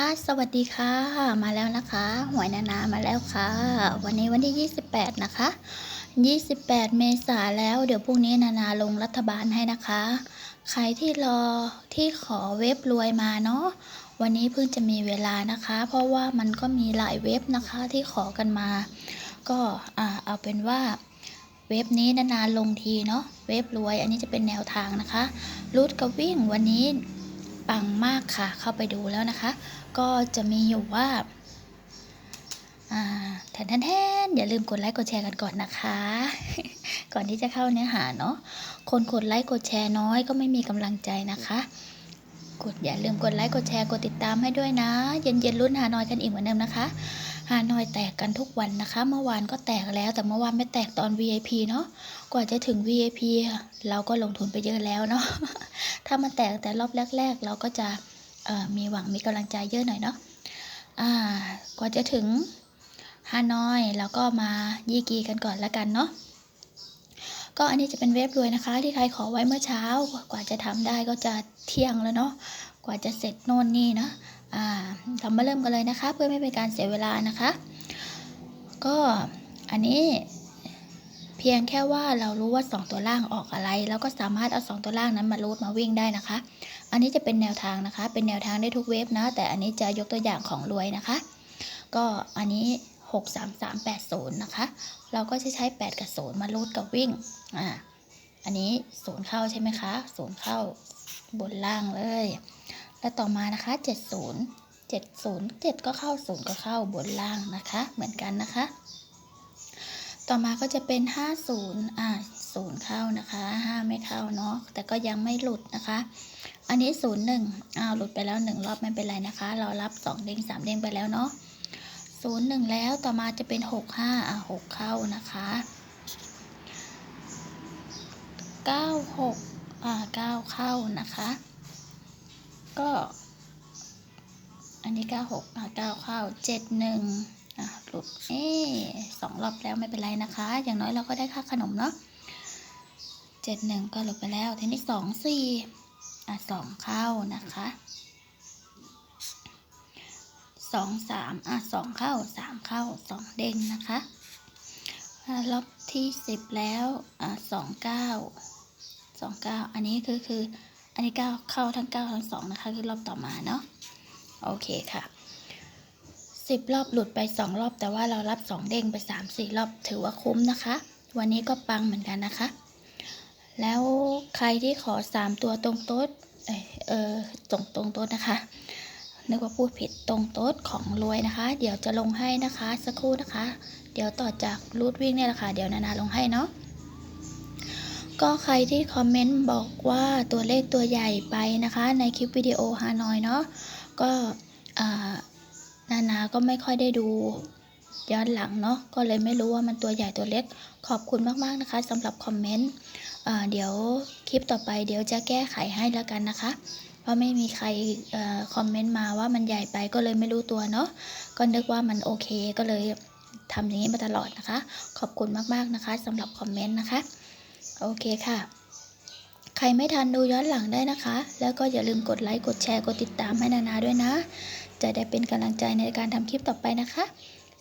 ค่ะ สวัสดีค่ะ มาแล้วนะคะหวยนานามาแล้วค่ะ วันนี้วันที่ 28 นะคะ 28 เมษาแล้ว เดี๋ยวพรุ่งนี้นานาลงรัฐบาลให้นะคะ ใครที่รอที่ขอเว็บรวยมาเนาะ วันนี้เพิ่งจะมีเวลานะคะ เพราะว่ามันก็มีหลายเว็บนะคะที่ขอกันมา ก็อ่าเอาเป็นว่าเว็บนี้นานาลงทีเนาะ เว็บรวย อันนี้จะเป็นแนวทางนะคะ รูทกับวิ่งวันนี้ ปังมากค่ะ เข้าไปดูแล้วนะคะ ก็จะมีอยู่ว่าอ่าแทนแทนอย่าลืมกดไลค์กดแชร์กันก่อนนะคะ ก่อนที่จะเข้าเนื้อหาเนาะคนกดไลค์กดแชร์น้อยก็ไม่มีกำลังใจนะคะ กดอย่าลืมกดไลค์กดแชร์กดติดตามให้ด้วยนะ เย็นเย็นๆรุ่นหานอยกันอีกเหมือนเดิมนะคะ ฮานอยแตกกันทุกวันนะคะ เมื่อวานก็แตกแล้วแต่เมื่อวานไม่แตกตอน VIP เนาะกว่าจะถึง VIP อะเราก็ลงทุนไปเยอะแล้วเนาะถ้ามันแตกแต่รอบแรก ๆ เราก็จะมีหวังมีกำลังใจเยอะหน่อยเนาะกว่าจะถึงฮานอยเราก็มายี่กีกันก่อนละกันเนาะก็อันนี้จะเป็นเว็บรวยนะคะ ที่ใครขอไว้เมื่อเช้ากว่าจะทำได้ก็จะเที่ยงแล้วเนาะกว่าจะเสร็จโน่นนี่นะ อ่าเรามาเริ่มกันเลยนะคะ เพื่อไม่เป็นการเสียเวลานะคะ ก็อันนี้เพียงแค่ว่าเรารู้ว่า 2 ตัวล่างออกอะไร แล้วก็สามารถเอา 2 ตัวล่างนั้นมารูดมาวิ่งได้นะคะ อันนี้จะเป็นแนวทางนะคะ เป็นแนวทางได้ทุกเว็บนะ แต่อันนี้จะยกตัวอย่างของรวยนะคะ ก็อันนี้ 63380 นะคะ เราก็จะใช้ 8 กับ 0 มารูดกับวิ่ง อ่า อันนี้ 0 เข้าใช่ไหมคะ 0 เข้าบนล่างเลย แล้วต่อมานะคะ 70 70 7 ก็เข้า 0 ก็เข้าบนล่างนะคะ เหมือนกันนะคะ ต่อมาก็จะเป็น 50อ่า0เข้านะคะ 5 ไม่เข้าเนาะแต่ก็ยังไม่หลุดนะคะ อันนี้ 0 1อ้าวหลุดไปแล้ว 1 รอบไม่เป็นไรนะคะ เรารับ 2 เด้ง3 เด้งไปแล้วเนาะ0 1 แล้วต่อมาจะเป็น 6 5อ่า6เข้านะคะ9 6อ่า9เข้านะคะ ก็ อันนี้96อ่า9เข้า71อะหลุดเอ๊สองรอบแล้วไม่เป็นไรนะคะ อย่างน้อยเราก็ได้ค่าขนมเนาะเจ็ดหนึ่งก็หลุดไปแล้วทีนี้สองสี่อะสองเข้านะคะสองสามอะสองเข้าสามเข้าสองเด้งนะคะอะรอบที่สิบแล้วอะสองเก้าสองเก้าอันนี้คือคือ อันนี้เก้าเข้าทั้งเก้าทั้งสองนะคะคือรอบต่อมาเนาะโอเคค่ะสิบรอบหลุดไปสองรอบ แต่ว่าเรารับสองเด้งไปสามสี่รอบถือว่าคุ้มนะคะ วันนี้ก็ปังเหมือนกันนะคะ แล้วใครที่ขอสามตัวตรงโต๊ดเออตรงตรงโต๊ดนะคะนึกว่าพูดผิดตรงโต๊ดของรวยนะคะ เดี๋ยวจะลงให้นะคะสักครู่นะคะ เดี๋ยวต่อจากรูดวิ่งเนี่ยแหละค่ะเดี๋ยวนานาลงให้เนาะ ก็ใครที่คอมเมนต์บอกว่าตัวเลขตัวใหญ่ไปนะคะ ในคลิปวิดีโอฮานอยเนาะก็นานาก็ไม่ค่อยได้ดูย้อนหลังเนาะก็เลยไม่รู้ว่ามันตัวใหญ่ตัวเล็กขอบคุณมากๆนะคะสำหรับคอมเมนต์เดี๋ยวคลิปต่อไปเดี๋ยวจะแก้ไขให้แล้วกันนะคะ เพราะไม่มีใครอคอมเมนต์มาว่ามันใหญ่ไปก็เลยไม่รู้ตัวเนาะก็นึกว่ามันโอเคก็เลยทำอย่างนี้มาตลอดนะคะ ขอบคุณมากๆนะคะสำหรับคอมเมนต์นะคะ โอเคค่ะ ใครไม่ทันดูย้อนหลังได้นะคะ แล้วก็อย่าลืมกดไลค์ กดแชร์ กดติดตามให้นานาด้วยนะ จะได้เป็นกำลังใจในการทำคลิปต่อไปนะคะ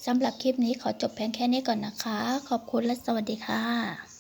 สำหรับคลิปนี้ขอจบเพียงแค่นี้ก่อนนะคะ ขอบคุณและสวัสดีค่ะ